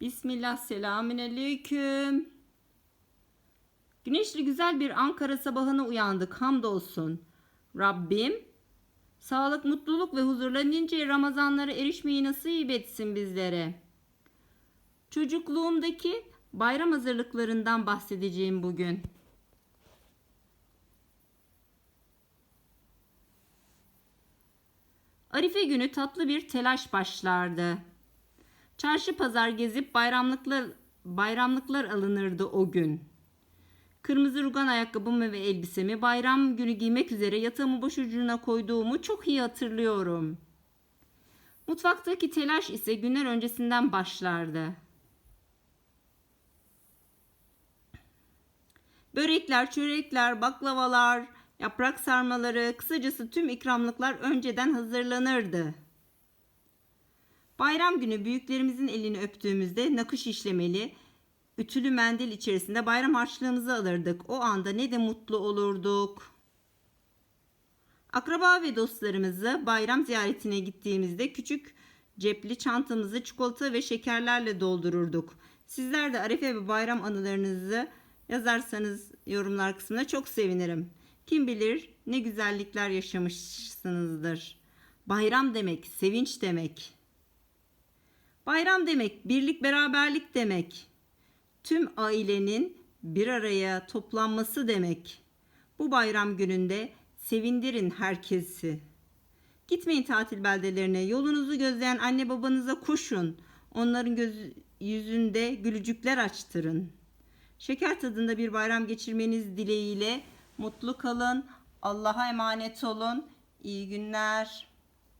Bismillah, selamünaleyküm. Güneşli güzel bir Ankara sabahına uyandık hamdolsun. Rabbim sağlık, mutluluk ve huzurla nice Ramazanlara erişmeyi nasip etsin bizlere. Çocukluğumdaki bayram hazırlıklarından bahsedeceğim bugün. Arife günü tatlı bir telaş başlardı. Çarşı pazar gezip bayramlıklar bayramlıklar alınırdı o gün. Kırmızı rugan ayakkabımı ve elbisemi bayram günü giymek üzere yatağımı başucuna koyduğumu çok iyi hatırlıyorum. Mutfaktaki telaş ise günler öncesinden başlardı. Börekler, çörekler, baklavalar, yaprak sarmaları, kısacası tüm ikramlıklar önceden hazırlanırdı. Bayram günü büyüklerimizin elini öptüğümüzde nakış işlemeli, ütülü mendil içerisinde bayram harçlığımızı alırdık. O anda ne de mutlu olurduk. Akraba ve dostlarımızı bayram ziyaretine gittiğimizde küçük cepli çantamızı çikolata ve şekerlerle doldururduk. Sizler de Arefe ve bayram anılarınızı yazarsanız yorumlar kısmına çok sevinirim. Kim bilir ne güzellikler yaşamışsınızdır. Bayram demek, sevinç demek. Bayram demek, birlik beraberlik demek. Tüm ailenin bir araya toplanması demek. Bu bayram gününde sevindirin herkesi. Gitmeyin tatil beldelerine. Yolunuzu gözleyen anne babanıza koşun. Onların göz, yüzünde gülücükler açtırın. Şeker tadında bir bayram geçirmeniz dileğiyle mutlu kalın. Allah'a emanet olun. İyi günler.